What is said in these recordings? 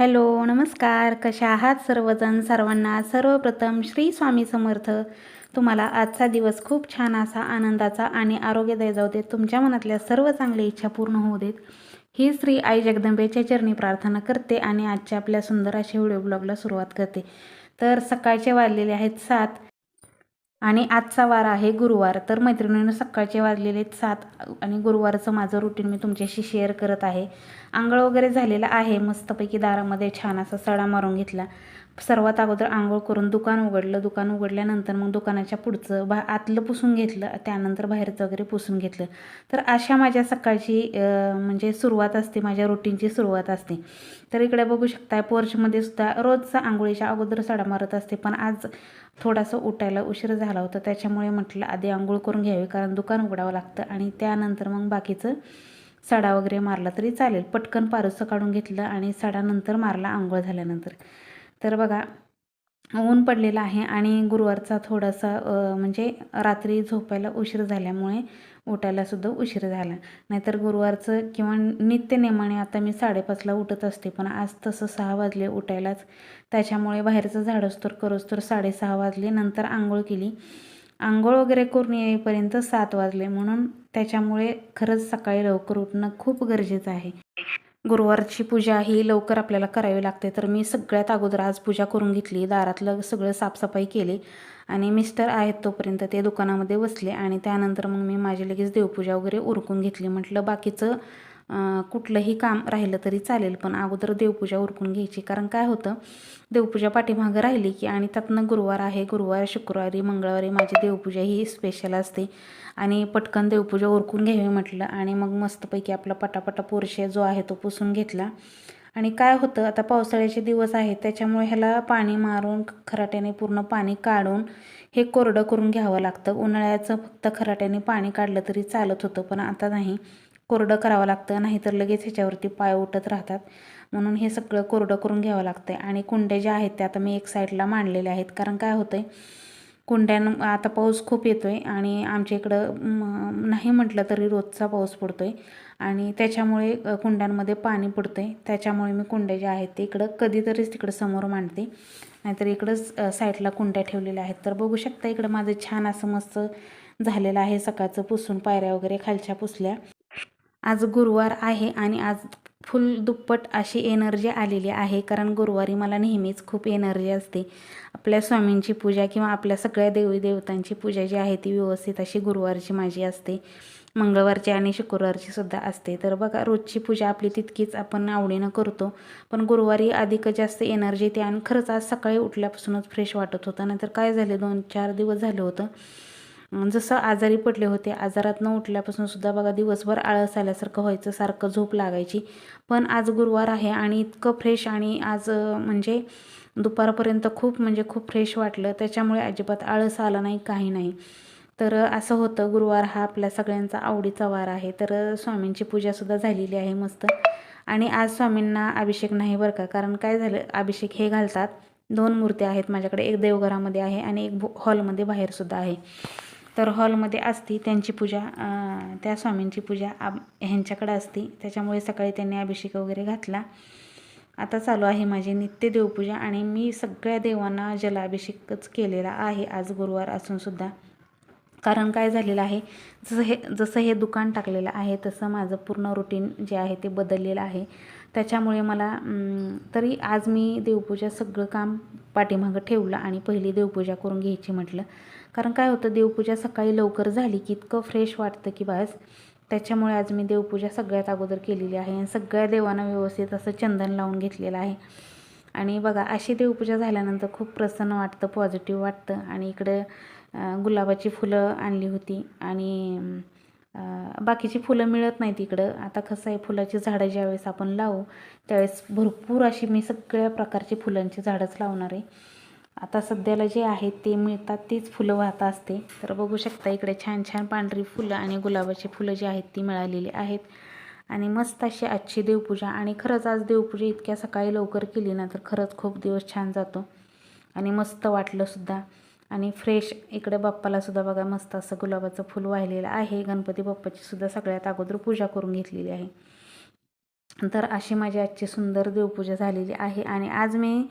Hello नमस्कार. कशा आहात सर्वजण? सर्वांना सर्वप्रथम श्री स्वामी समर्थ. तुम्हाला आजचा दिवस खूप छान असा आनंदाचा आणि आरोग्यदायी जाऊ देत. तुमच्या मनातल्या सर्व चांगल्या इच्छा पूर्ण होऊ देत. ही श्री आई जगदंबेच्या चरणी प्रार्थना करते आणि आजच्या आपल्या सुंदर अशा व्हिडिओ ब्लॉगला सुरुवात करते. तर सकाळचे वाजलेले आहेत सात आणि आजचा वार आहे गुरुवार. तर मैत्रिणीनं सकाळचे वाजलेले आहेत सात आणि गुरुवारचं माझं रुटीन मी तुमच्याशी शेअर करत आहे. आंघोळ वगैरे झालेलं आहे. मस्तपैकी दारामध्ये छान असा सडा मारून घेतला. सर्वात अगोदर आंघोळ करून दुकान उघडलं. दुकान उघडल्यानंतर मग दुकानाच्या पुढचं बा आतलं पुसून घेतलं. त्यानंतर बाहेरचं वगैरे पुसून घेतलं. तर अशा माझ्या सकाळची म्हणजे सुरुवात असते. माझ्या रुटीनची सुरुवात असते. तर इकडे बघू शकता पोर्चमध्ये सुद्धा रोजचा आंघोळीच्या अगोदर सडा मारत असते. पण आज थोडासा उठायला उशीर झाला होता. त्याच्यामुळे म्हटलं आधी आंघोळ करून घ्यावी. कारण दुकान उघडावं लागतं. आणि त्यानंतर मग बाकीचं सडा वगैरे मारला तरी चालेल. पटकन पारुसं काढून घेतलं आणि सडानंतर मारला आंघोळ झाल्यानंतर. तर बघा ऊन पडलेलं आहे आणि गुरुवारचा थोडासा म्हणजे रात्री झोपायला उशीर झाल्यामुळे उठायलासुद्धा उशीर झाला. नाहीतर गुरुवारचं किंवा नित्यनेमाने आता मी साडेपाचला उठत असते पण आज तसं सहा वाजले उठायलाच. त्याच्यामुळे बाहेरचं झाडस्तोर करोस्तोर साडेसहा वाजले. नंतर आंघोळ केली. आंघोळ वगैरे करून येईपर्यंत सात वाजले. म्हणून त्याच्यामुळे खरंच सकाळी लवकर उठणं खूप गरजेचं आहे. गुरुवारची पूजा ही लवकर आपल्याला करावी लागते. तर मी सगळ्यात अगोदर आज पूजा करून घेतली. दारातलं सगळं साफसफाई केली. आणि मिस्टर आहेत तोपर्यंत ते दुकानामध्ये बसले. आणि त्यानंतर मग मी माझी लगेच देवपूजा वगैरे उरकून घेतली. म्हटलं बाकीचं कुठलंही काम राहिलं तरी चालेल पण अगोदर देवपूजा उरकून घ्यायची. कारण काय होतं देवपूजा पाठीमागं राहिली की आणि त्यातनं गुरुवार आहे गुरुवार शुक्रवारी मंगळवारी माझी देवपूजा ही स्पेशल असते. आणि पटकन देवपूजा उरकून घ्यावी म्हटलं आणि मग मस्तपैकी आपला पटापटा पोरशे जो आहे तो पुसून घेतला. आणि काय होतं आता पावसाळ्याचे दिवस आहेत त्याच्यामुळे ह्याला पाणी मारून खराट्याने पूर्ण पाणी काढून हे कोरडं करून घ्यावं लागतं. उन्हाळ्याचं फक्त खराट्याने पाणी काढलं तरी चालत होतं पण आता नाही. कोरडं करावं लागतं नाहीतर लगेच ह्याच्यावरती पाय उठत राहतात. म्हणून हे सगळं कोरडं करून घ्यावं लागतं आणि कुंड्या ज्या आहेत त्या आता मी एक साईडला मांडलेल्या आहेत. कारण काय होतं आहे कुंड्यानं आता पाऊस खूप येतो आहे आणि आमच्या इकडं नाही म्हटलं तरी रोजचा पाऊस पडतो आहे आणि त्याच्यामुळे कुंड्यांमध्ये पाणी पडतं आहे त्याच्यामुळे मी कुंड्या ज्या आहेत ते इकडं कधीतरीच तिकडं समोर मांडते. नाहीतर इकडंच साईडला कुंड्या ठेवलेल्या आहेत. तर बघू शकता इकडं माझं छान असं मस्त झालेलं आहे. सकाळचं पुसून पायऱ्या वगैरे खालच्या पुसल्या. आज गुरुवार आहे आणि आज फुल दुप्पट अशी एनर्जी आलेली आहे कारण गुरुवारी मला नेहमीच खूप एनर्जी असते. आपल्या स्वामींची पूजा किंवा आपल्या सगळ्या देवी देवतांची पूजा जी आहे ती व्यवस्थित अशी गुरुवारची माझी असते. मंगळवारची आणि शुक्रवारची सुद्धा असते. तर बघा रोजची पूजा आपली तितकीच आपण आवडीनं करतो. पण गुरुवारी अधिक जास्त एनर्जी येते आणि खरंच आज सकाळी उठल्यापासूनच फ्रेश वाटत होतं. नाहीतर काय झाले? दोन चार दिवस झालं होतं. जसं आजारी पडले होते आजारात न उठल्यापासून सुद्धा बघा दिवसभर आळस आल्यासारखं व्हायचं सारखं झोप लागायची. पण आज गुरुवार आहे आणि इतकं फ्रेश आणि आज म्हणजे दुपारपर्यंत खूप म्हणजे खूप फ्रेश वाटलं. त्याच्यामुळे अजिबात आळस आला नाही काही नाही. तर असं होतं गुरुवार हा आपल्या सगळ्यांचा आवडीचा वार आहे. तर स्वामींची पूजासुद्धा झालेली आहे मस्त. आणि आज स्वामींना अभिषेक नाही बरं का? कारण काय झालं अभिषेक हे घालतात. दोन मूर्त्या आहेत माझ्याकडे. एक देवघरामध्ये आहे आणि एक हॉलमध्ये बाहेरसुद्धा आहे. तर हॉलमध्ये असती त्यांची पूजा त्या स्वामींची पूजा आब ह्यांच्याकडे असते. त्याच्यामुळे सकाळी त्यांनी अभिषेक वगैरे घातला. आता चालू आहे माझी नित्य देवपूजा आणि मी सगळ्या देवांना जलाभिषेकच केलेला आहे. आज गुरुवार असूनसुद्धा कारण काय झालेलं आहे जसं हे जसं हे दुकान टाकलेलं आहे तसं माझं पूर्ण रुटीन जे आहे ते बदललेलं आहे. त्याच्यामुळे मला तरी आज मी देवपूजा सगळं काम पाठीमागं ठेवलं आणि पहिली देवपूजा करून घ्यायची म्हटलं. कारण काय होतं देवपूजा सकाळी लवकर झाली की इतकं फ्रेश वाटतं की बस. त्याच्यामुळे आज मी देवपूजा सगळ्यात अगोदर केलेली आहे आणि सगळ्या देवांना व्यवस्थित असं चंदन लावून घेतलेलं आहे. आणि बघा अशी देवपूजा झाल्यानंतर खूप प्रसन्न वाटतं पॉझिटिव्ह वाटतं. आणि इकडं गुलाबाची फुलं आणली होती आणि बाकीची फुलं मिळत नाहीत इकडं. आता कसं आहे फुलाची झाडं ज्यावेळेस आपण लावू त्यावेळेस भरपूर अशी मी सगळ्या प्रकारची फुलांची झाडंच लावणार आहे. आता सध्याला जे आहेत ते मिळतात तीच फुलं वाहत असते. तर बघू शकता इकडे छान छान पांढरी फुलं आणि गुलाबाची फुलं जी आहेत ती मिळालेली आहेत. आणि मस्त अशी आजची देवपूजा. आणि खरंच आज देवपूजा इतक्या सकाळी लवकर केली ना तर खरंच खूप दिवस छान जातो. आणि मस्त वाटलंसुद्धा आणि फ्रेश इकडे बाप्पालासुद्धा बघा मस्त असं गुलाबाचं फुल वाहिलेलं आहे. गणपती बाप्पाची सुद्धा सगळ्यात अगोदर पूजा करून घेतलेली आहे. तर अशी माझी आजची सुंदर देवपूजा झालेली आहे. आणि आज मी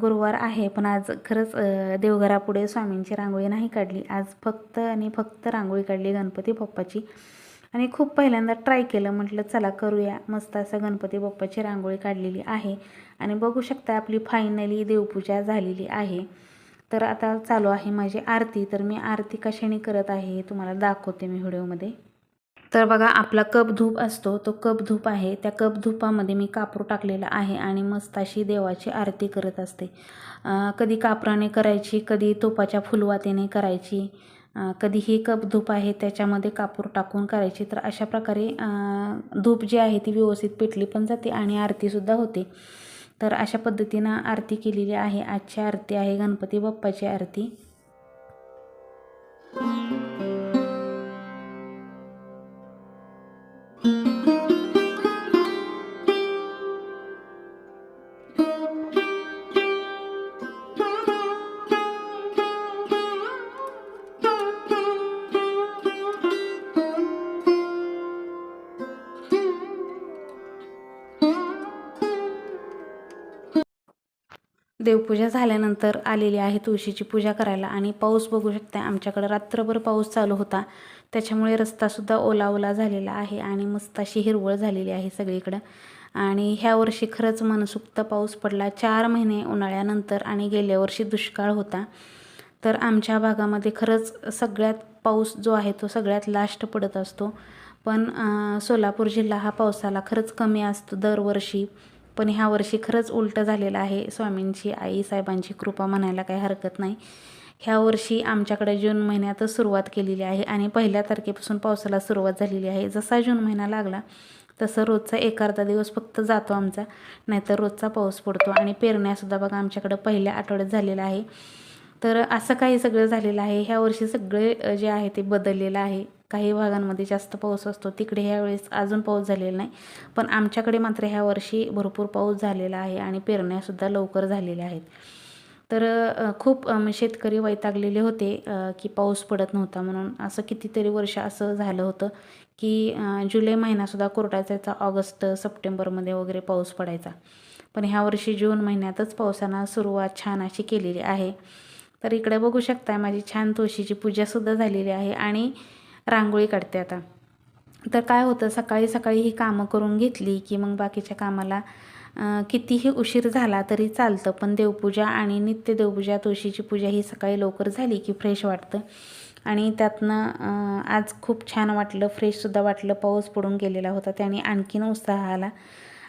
गुरुवार आहे. पण आज खरंच देवघरापुढे स्वामींची रांगोळी नाही काढली. आज फक्त आणि फक्त रांगोळी काढली गणपती बाप्पाची. आणि खूप पहिल्यांदा ट्राय केलं. म्हटलं चला करूया. मस्त असं गणपती बाप्पाची रांगोळी काढलेली आहे. आणि बघू शकता आपली फायनली देवपूजा झालेली आहे. तर आता चालू आहे माझी आरती. तर मी आरती कशाने करत आहे हे तुम्हाला दाखवते मी व्हिडिओमध्ये. तर बघा आपला कप धूप असतो तो कप धूप आहे. त्या कप धूपामध्ये मी कापूर टाकलेला आहे आणि मस्त अशी देवाची आरती करत असते. कधी कापराने करायची कधी तुपाच्या फुलवातीने करायची. कधी ही कप धूप आहे त्याच्यामध्ये कापूर टाकून करायची. तर अशा प्रकारे धूप जी आहे ती व्यवस्थित पेटली पण जाते आणि आरतीसुद्धा होते. तर अशा पद्धतीनं आरती केलेली आहे. आजची आरती आहे गणपती बाप्पाची आरती. देवपूजा झाल्यानंतर आलेली आहे तुळशीची पूजा करायला. आणि पाऊस बघू शकता आमच्याकडं रात्रभर पाऊस चालू होता. त्याच्यामुळे रस्तासुद्धा ओला ओला झालेला आहे आणि मस्त अशी हिरवळ झालेली आहे सगळीकडं. आणि ह्या वर्षी खरंच मनसुक्त पाऊस पडला. चार महिने उन्हाळ्यानंतर आणि गेल्या वर्षी दुष्काळ होता. तर आमच्या भागामध्ये खरंच सगळ्यात पाऊस जो आहे तो सगळ्यात लास्ट पडत असतो. पण सोलापूर जिल्हा हा पावसाला खरंच कमी असतो दरवर्षी. पण ह्या वर्षी खरंच उलटं झालेलं आहे. स्वामींची आई साहेबांची कृपा म्हणायला काही हरकत नाही. ह्या वर्षी आमच्याकडे जून महिन्यातच सुरुवात केलेली आहे आणि पहिल्या तारखेपासून पावसाला सुरुवात झालेली आहे. जसा जून महिना लागला तसं रोजचा एक अर्धा दिवस फक्त जातो आमचा. नाहीतर रोजचा पाऊस पडतो आणि पेरण्यासुद्धा बघा आमच्याकडं पहिल्या आठवड्यात झालेला आहे. तर असं काही सगळं झालेलं आहे. ह्या वर्षी सगळे जे आहे ते बदललेलं आहे. काही भागांमध्ये जास्त पाऊस असतो. तिकडे ह्यावेळेस अजून पाऊस झालेला नाही. पण आमच्याकडे मात्र ह्या वर्षी भरपूर पाऊस झालेला आहे आणि पेरण्यासुद्धा लवकर झालेल्या आहेत. तर खूप शेतकरी वैतागलेले होते की पाऊस पडत नव्हता म्हणून. असं कितीतरी वर्ष असं झालं होतं की जुलै महिनासुद्धा कोरडायचा ऑगस्ट सप्टेंबरमध्ये वगैरे पाऊस पडायचा. पण ह्या वर्षी जून महिन्यातच पावसानं सुरुवात छान अशी केलेली आहे. तर इकडे बघू शकताय माझी छान तुळशीची पूजासुद्धा झालेली आहे आणि रांगोळी काढते आता. तर काय होतं सकाळी सकाळी ही कामं करून घेतली की मग बाकीच्या कामाला कितीही उशीर झाला तरी चालतं. पण देवपूजा आणि नित्य देवपूजा तुळशीची पूजा ही सकाळी लवकर झाली की फ्रेश वाटतं. आणि त्यातनं आज खूप छान वाटलं फ्रेशसुद्धा वाटलं. पाऊस पडून गेलेला होता त्याने आणखीन उत्साह आला.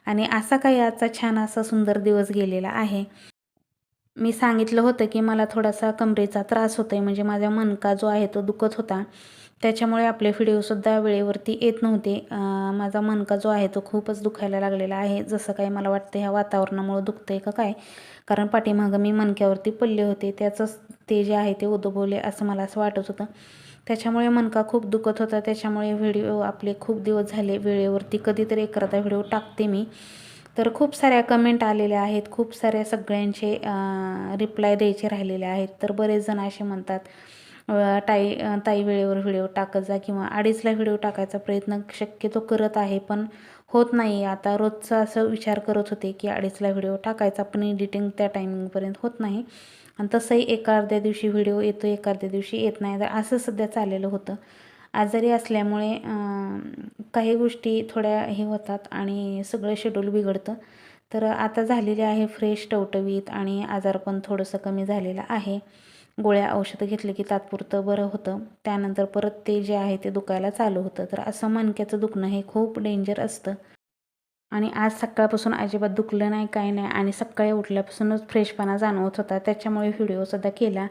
आणि असा काही आजचा छान असा सुंदर दिवस गेलेला आहे. मी सांगितलं होतं की मला थोडासा कमरेचा त्रास होतोय म्हणजे माझा मनका जो आहे तो दुखत होता. त्याच्यामुळे आपले व्हिडिओसुद्धा वेळेवरती येत नव्हते. माझा मनका जो आहे तो खूपच दुखायला लागलेला आहे. जसं काही मला वाटतं ह्या वातावरणामुळे आहे का काय? कारण पाठीमागं मी मनक्यावरती पडले होते. त्याचंच ते जे आहे ते उद्भवले असं मला असं वाटत होतं. त्याच्यामुळे मनका खूप दुखत होता. त्याच्यामुळे व्हिडिओ आपले खूप दिवस झाले वेळेवरती कधीतरी एखादा व्हिडिओ टाकते मी. तर खूप साऱ्या कमेंट आलेल्या आहेत. खूप साऱ्या सगळ्यांचे रिप्लाय द्यायचे राहिलेले आहेत. तर बरेच जण असे म्हणतात ताई ताई वेळेवर व्हिडिओ टाकत जा किंवा अडीचला व्हिडिओ टाकायचा प्रयत्न शक्यतो करत आहे पण होत नाही. आता रोजचा असं विचार करत होते की अडीचला व्हिडिओ टाकायचा पण एडिटिंग त्या टायमिंगपर्यंत होत नाही. आणि तसंही एका अर्ध्या दिवशी व्हिडिओ येतो एका अर्ध्या दिवशी येत नाही. तर असं सध्या चाललेलं होतं. आजारी असल्यामुळे काही गोष्टी थोड्या हे होतात आणि सगळं शेड्यूल बिघडतं. तर आता झालेले आहे फ्रेश टवटवीत आणि आजार पण थोडंसं कमी झालेलं आहे. गोळ्या औषधं घेतले की तात्पुरतं बरं होतं. त्यानंतर परत ते जे आहे ते दुखायला चालू होतं. तर असं मणक्याचं दुखणं हे खूप डेंजर असतं. आणि आज सकाळपासून अजिबात दुखलं नाही काय नाही. आणि सकाळी उठल्यापासूनच फ्रेशपणा जाणवत होता. त्याच्यामुळे व्हिडिओसुद्धा केला.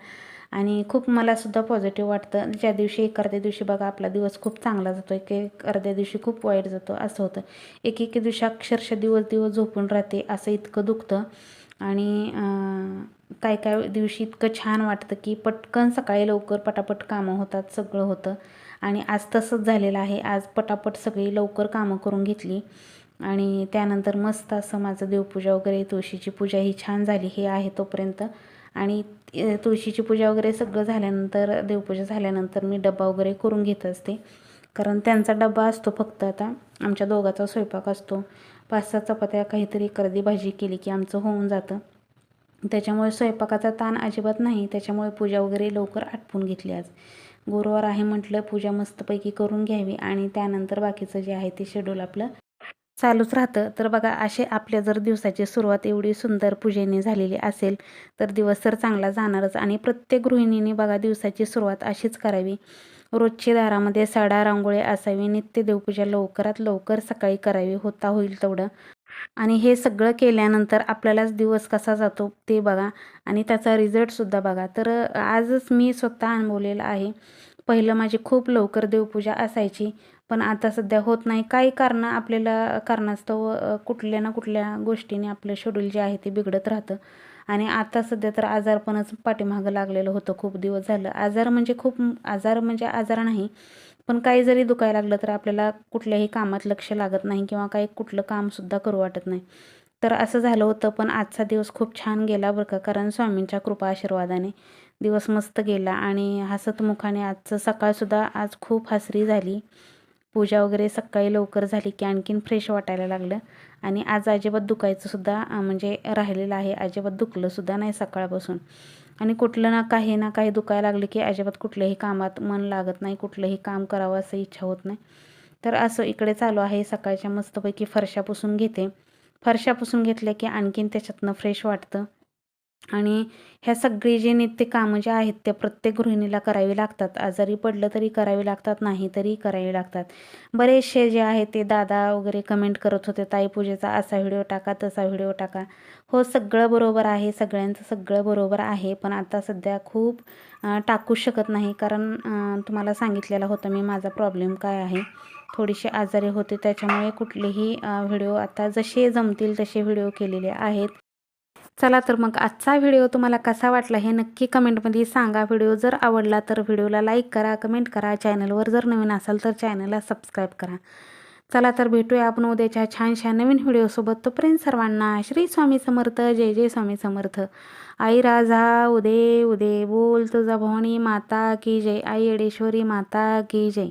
आणि खूप मलासुद्धा पॉझिटिव्ह वाटतं. ज्या दिवशी एक अर्ध्या दिवशी बघा आपला दिवस खूप चांगला जातो. एक एक अर्ध्या दिवशी खूप वाईट जातो असं होतं. एक एक दिवशी अक्षरशः दिवस दिवस झोपून राहते असं इतकं दुखतं. आणि काय काय दिवशी इतकं छान वाटतं की पटकन सकाळी लवकर पटापट कामं होतात सगळं होतं. आणि आज तसंच झालेलं आहे. आज पटापट सगळी लवकर कामं करून घेतली. आणि त्यानंतर मस्त असं माझं देवपूजा वगैरे तुळशीची पूजा ही छान झाली हे आहे तोपर्यंत. आणि तुळशीची पूजा वगैरे सगळं झाल्यानंतर देवपूजा झाल्यानंतर मी डबा वगैरे करून घेत असते. कारण त्यांचा डबा असतो फक्त आता. आमच्या दोघाचा स्वयंपाक असतो. पाच सहा चपात्या काहीतरी कर्दी भाजी केली की आमचं होऊन जातं. त्याच्यामुळे स्वयंपाकाचा ताण अजिबात नाही. त्याच्यामुळे पूजा वगैरे लवकर आटपून घेतली आज. गुरुवार आहे म्हटलं पूजा मस्तपैकी करून घ्यावी आणि त्यानंतर बाकीचं जे आहे ते शेड्यूल आपलं चालूच राहतं. तर बघा असे आपल्या जर दिवसाची सुरुवात एवढी सुंदर पूजेने झालेली असेल तर दिवस तर चांगला जाणारच. आणि प्रत्येक गृहिणीने बघा दिवसाची सुरुवात अशीच करावी. रोजची दारामध्ये साडा रांगोळी असावी. नित्य देवपूजा लवकरात लवकर सकाळी करावी. होता होईल तेवढं. आणि हे सगळं केल्यानंतर आपल्यालाच दिवस कसा जातो ते बघा. आणि त्याचा रिझल्टसुद्धा बघा. तर आजच मी स्वतः अनुभवलेलं आहे. पहिलं माझी खूप लवकर देवपूजा असायची. पण आता सध्या होत नाही. काही कारणं आपल्याला कारणास्तव कुठल्या ना कुठल्या गोष्टीने आपलं शेड्यूल जे आहे ते बिघडत राहतं. आणि आता सध्या तर आजारपणच पाठीमागं लागलेलं होतं. खूप दिवस झालं. आजार म्हणजे खूप आजार म्हणजे आजार नाही. पण काही जरी दुखायला लागलं तर आपल्याला कुठल्याही कामात लक्ष लागत नाही किंवा काही कुठलं कामसुद्धा करू वाटत नाही. तर असं झालं होतं पण आजचा दिवस खूप छान गेला बरं का. कारण स्वामींच्या कृपा आशीर्वादाने दिवस मस्त गेला आणि हसतमुखाने आजचं सकाळसुद्धा आज खूप हसरी झाली. पूजा वगैरे सकाळी लवकर झाली की आणखीन फ्रेश वाटायला लागलं. आणि आज अजिबात दुखायचंसुद्धा म्हणजे राहिलेलं आहे. अजिबात दुखलंसुद्धा नाही सकाळपासून. आणि कुठलं ना काही ना काही दुखायला लागलं की अजिबात कुठल्याही कामात मन लागत नाही कुठलंही काम करावं असं इच्छा होत नाही. तर असं इकडे चालू आहे. सकाळच्या मस्तपैकी फरशा पुसून घेते. फरशा पुसून घेतल्या की आणखीन त्याच्यातनं फ्रेश वाटतं. आणि ह्या सगळी जे नित्य कामं जे आहेत त्या प्रत्येक गृहिणीला करावी लागतात. आजारी पडलं तरी करावी लागतात नाही तरी करावी लागतात. बरेचसे जे आहे ते दादा वगैरे कमेंट करत होते ताई पूजेचा असा व्हिडिओ टाका तसा व्हिडिओ टाका. हो सगळं बरोबर आहे सगळ्यांचं सगळं बरोबर आहे पण आता सध्या खूप टाकू शकत नाही. कारण तुम्हाला सांगितलेलं होतं मी माझा प्रॉब्लेम काय आहे? थोडीशी आजारी होते त्याच्यामुळे कुठलेही व्हिडिओ आता जसे जमतील तसे व्हिडिओ केलेले आहेत. चला तर मग आजचा व्हिडिओ तुम्हाला कसा वाटला हे नक्की कमेंटमध्ये सांगा. व्हिडिओ जर आवडला तर व्हिडिओला लाईक करा कमेंट करा. चॅनलवर जर नवीन असाल तर चॅनलला सबस्क्राईब करा. चला तर भेटूया आपण उद्याच्या छानशा नवीन व्हिडिओसोबत तोपर्यंत सर्वांना श्री स्वामी समर्थ जय जय स्वामी समर्थ. आई राजा उदे उदे बोल तुझा भवानी माता की जय. आई येडेश्वरी माता की जय.